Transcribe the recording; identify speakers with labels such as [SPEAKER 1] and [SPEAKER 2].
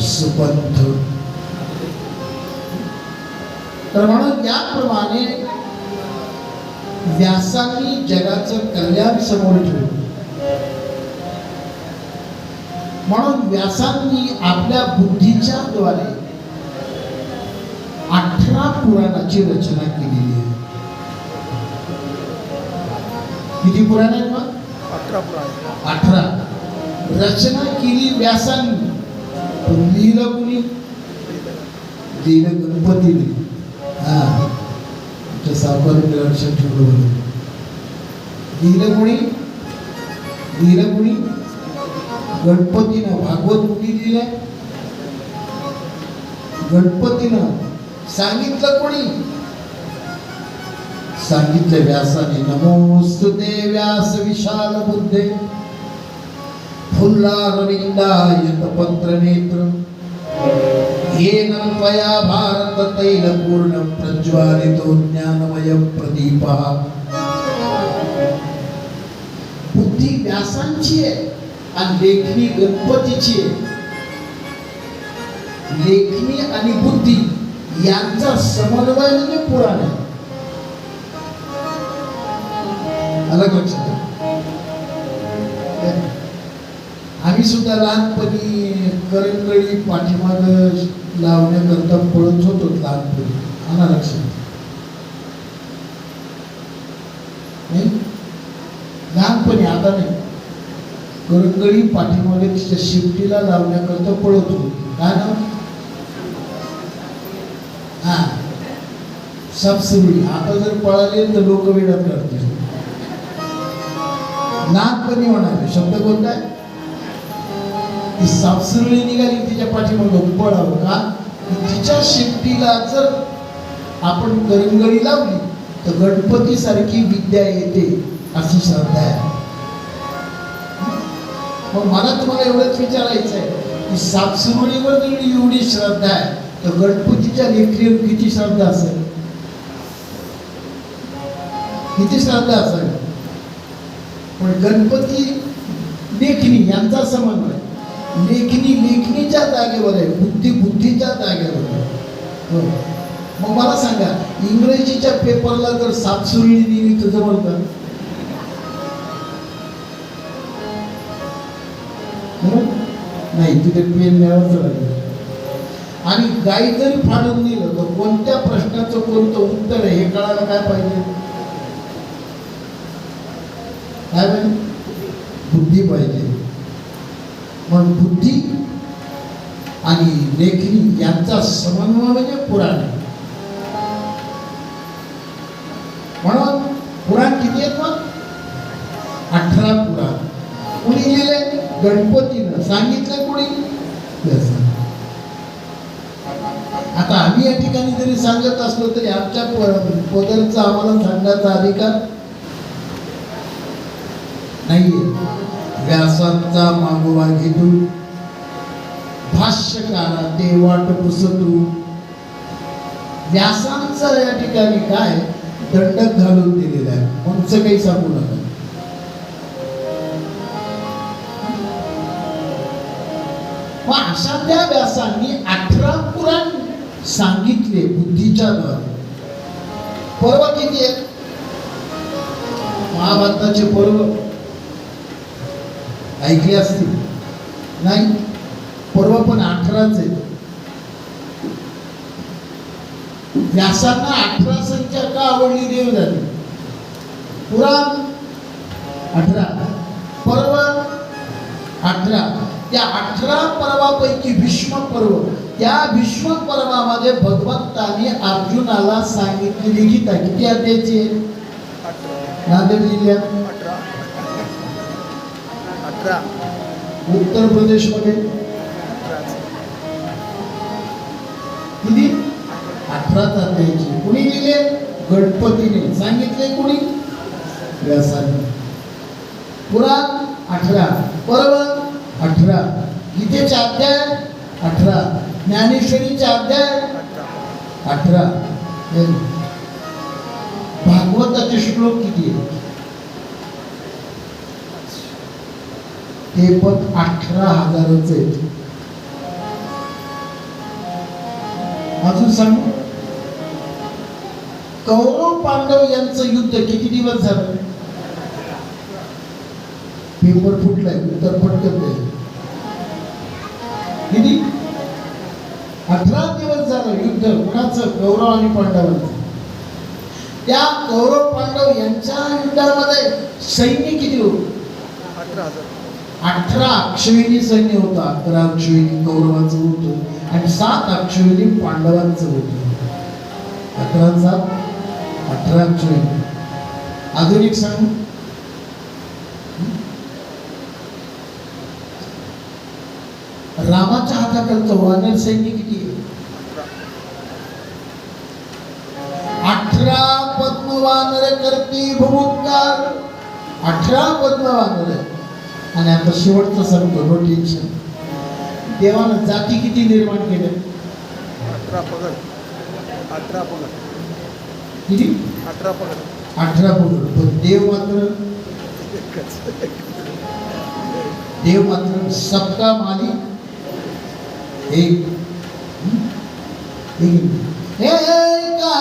[SPEAKER 1] सुपंथ तर म्हणून याप्रमाणे व्यासांनी जगाचं कल्याण समोर ठेवलं. म्हणून व्यासांनी आपल्या बुद्धीच्या द्वारे अठरा पुराणाची रचना केलेली आहे. किती पुराण आहेत मग?
[SPEAKER 2] अठरा पुराण.
[SPEAKER 1] अठरा. रचना केली व्यासांनी. पण लिहिलं कुणी? लिहिलं गणपतीने हा. आमच्या सावकारांनी लक्षात ठेवलं बरं लिहिलं कोणी? लिहिलं कोणी? गणपतीनं. भागवत कुणी लिहिलंय? गणपतीनं. सांगितलं कोणी? सांगितलं व्यासाने. नमोस्तुते व्यास विशाल बुद्धे. फुल्लारविंदायत पत्र नेत्र येन त्वया भारत तैल पूर्ण प्रज्वालितो ज्ञानमय प्रदीपा। बुद्धी व्यासांची आहे आणि लेखणी गणपतीची आहे। लेखणी आणि बुद्धी यांचा समन्वय म्हणजे पुराण आहे। अलग लक्षात आम्ही सुद्धा लहानपणी करंगळी पाठीमाग लावण्याकरता पळत होतो लहानपणी. आणा लक्षात नाही? लहानपणी आता नाही. करंगळी पाठीमागे तिच्या शिफ्टीला लावण्याकरता पळत होतो. काय ना हा. सबसिडी. आता जर पळाले तर लोक वेळात करतील. लहानपणी म्हणाले शब्द कोणता आहे? ती सापसुरळी निघाली तिच्या पाठीमागं पळावं का तिच्या शिफ्टीला जर आपण करंगळी लावली तर गणपती सारखी विद्या येते अशी श्रद्धा आहे. मग मला तुम्हाला एवढंच विचारायचं आहे की सापसुरळीवर जर एवढी श्रद्धा आहे तर गणपतीच्या लेखरीवर किती श्रद्धा असेल? किती श्रद्धा असेल? पण गणपती लेखणी यांचा समन्वय. लेखणी लेखणीच्या जागेवर आहे बुद्धी बुद्धीच्या जागेवर आहे. हो. मग मला सांगा इंग्रजीच्या पेपरला जर सापसुरळी दिली तर जमल का? नाही तिथे पेन न्यावंच लागेल आणि गाई जरी फाडून नेलं तर कोणत्या प्रश्नाचं कोणतं उत्तर आहे हे कळायला काय पाहिजे? काय पाहिजे? बुद्धी पाहिजे. मग बुद्धी आणि लेखणी यांचा समन्वय म्हणजे पुराण. आहे म्हणून पुराण किती आहेत मग? अठरा पुराण. कुणी लिहिले? गणपतीनं. सांगितलं कुणी? आता आम्ही या ठिकाणी जरी सांगत असलो तरी आमच्या प- पदरचा आम्हाला सांगण्याचा अधिकार नाहीये. व्यासांचा मागोवा घेऊन भाष्यकारा ते वाट पुसतू. व्यासांचा या ठिकाणी काय? दंडक घालून दिलेला आहे. उंच काही सांगू नका. मग अशा त्या व्यासांनी अठरा पुराण सांगितले बुद्धीच्या द्वारे. पर्व किती आहेत महाभारताचे पर्व. ऐकले असतील नाही पर्व पण अठराच आहे व्यासांना अठरा संख्या का आवडली देव झाली पुराण अठरा. पर्व अठरा. त्या अठरा पर्वापैकी भीष्म पर्व. त्या भीष्म पर्वामध्ये भगवंताने अर्जुनाला सांगितलेली गीता किती अध्यायची नांदेड जिल्ह्यात. उत्तर प्रदेशमध्ये किती? अठरा अध्यायाची कुणी लिहिले? गणपतीने. सांगितले कुणी? व्यासाने. पुराण अठरा. पर्व अठरा. गीतेचे अध्याय अठरा. ज्ञानेश्वरीचे अध्याय
[SPEAKER 2] अठरा.
[SPEAKER 1] भागवताचे श्लोक किती हे पण अठरा हजाराच आहेत अजून सांग? कौरव पांडव यांचं युद्ध किती दिवस झालं? पेपर फुटलाय उत्तर पटकन किती? अठरा दिवस झालं युद्ध कुणाचं? कौरव आणि पांडवांचं. त्या कौरव पांडव यांच्या युद्धामध्ये सैन्य किती होतं?
[SPEAKER 2] अठरा
[SPEAKER 1] अक्षविणी सैन्य होतं अकरा अक्षविणी कौरवांचं होतं आणि सात अक्षविणी पांडवांचं होतं. अकरा सात? अठरा अक्षविणी. अजून एक सांग? रामाच्या हाताखालचं वानर सैन्य किती
[SPEAKER 2] अठरा
[SPEAKER 1] पद्म पद्मवानर करती भूमुपकार अठरा पद्मवानर. आणि आता शेवटचं सांगतो नो टेन्शन देवानं जाती किती निर्माण केल्या?
[SPEAKER 2] अठरा पगड. अठरा पगड.
[SPEAKER 1] किती?
[SPEAKER 2] अठरा पगड.
[SPEAKER 1] अठरा पगड. पण देव मात्र देव मात्र सबका मालिक एक. हं? एक. एका